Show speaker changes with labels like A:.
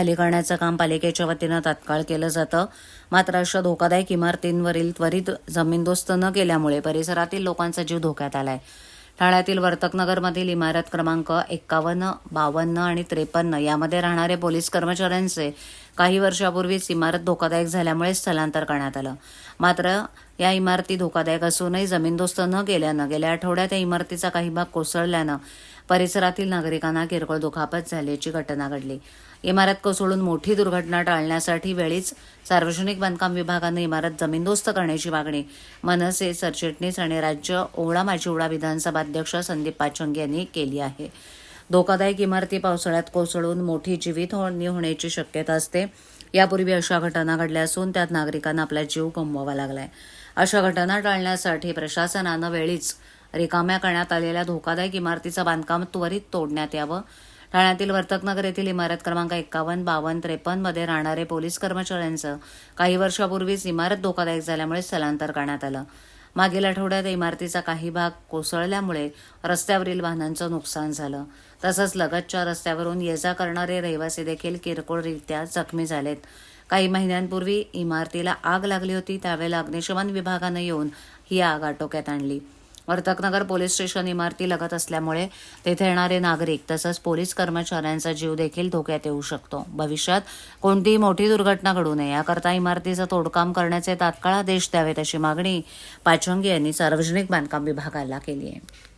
A: खाली करण्याचं काम पालिकेच्या वतीनं तात्काळ केलं जातं. मात्र अशा धोकादायक इमारतींवरील त्वरित जमीनदोस्त न केल्यामुळे परिसरातील लोकांचा जीव धोक्यात आलाय. ठाण्यातील वर्तकनगरमधील इमारत क्रमांक एक्कावन्न बावन्न आणि त्रेपन्न यामध्ये राहणारे पोलीस कर्मचाऱ्यांचे काही वर्षापूर्वीच इमारत धोकादायक झाल्यामुळे स्थलांतर करण्यात आलं. मात्र या इमारती धोकादायक असूनही जमीनदोस्त न केल्यानं गेल्या आठवड्यात या इमारतीचा काही भाग कोसळल्यानं परिसरातील नागरिकांना किरकोळ दुखापत झाल्याची घटना घडली. इमारत कोसळून मोठी दुर्घटना टाळण्यासाठी वेळीच सार्वजनिक बांधकाम विभागानं इमारत जमीनदोस्त करण्याची मागणी मनसे सरचिटणीस आणि राज्य ओवळा माजिवडा विधानसभा अध्यक्ष संदीप पाचंग यांनी केली आहे. धोकादायक इमारती पावसाळ्यात कोसळून मोठी जीवितहानी होण्याची शक्यता असते. यापूर्वी अशा घटना घडल्या असून त्यात नागरिकांना आपला जीव गमवावा लागलाय. अशा घटना टाळण्यासाठी प्रशासनानं वेळीच रिकाम्या करण्यात आलेल्या धोकादायक इमारतीचं बांधकाम त्वरित तोडण्यात यावं. ठाण्यातील वर्तकनगर येथील इमारत क्रमांक एक्कावन्न बावन्न त्रेपन्नमध्ये राहणारे पोलीस कर्मचाऱ्यांचं काही वर्षापूर्वीच इमारत धोकादायक झाल्यामुळे स्थलांतर करण्यात आलं. मागील आठवड्यात इमारतीचा काही भाग कोसळल्यामुळे रस्त्यावरील वाहनांचं नुकसान झालं. तसंच लगतच्या रस्त्यावरून ये जा करणारे रहिवासी देखील किरकोळरित्या जखमी झालेत. काही महिन्यांपूर्वी इमारतीला आग लागली होती त्यावेळेला अग्निशमन विभागानं येऊन ही आग आटोक्यात आणली. वर्तकनगर पोलीस स्टेशन इमारती लगत असल्यामुळे तेथे येणारे नागरिक तसंच पोलीस कर्मचाऱ्यांचा जीव देखील धोक्यात येऊ शकतो. भविष्यात कोणतीही मोठी दुर्घटना घडू नये. याकरता इमारतीचं तोडकाम करण्याचे तात्काळ आदेश द्यावेत अशी मागणी पाचंगी यांनी सार्वजनिक बांधकाम विभागाला केली आहे.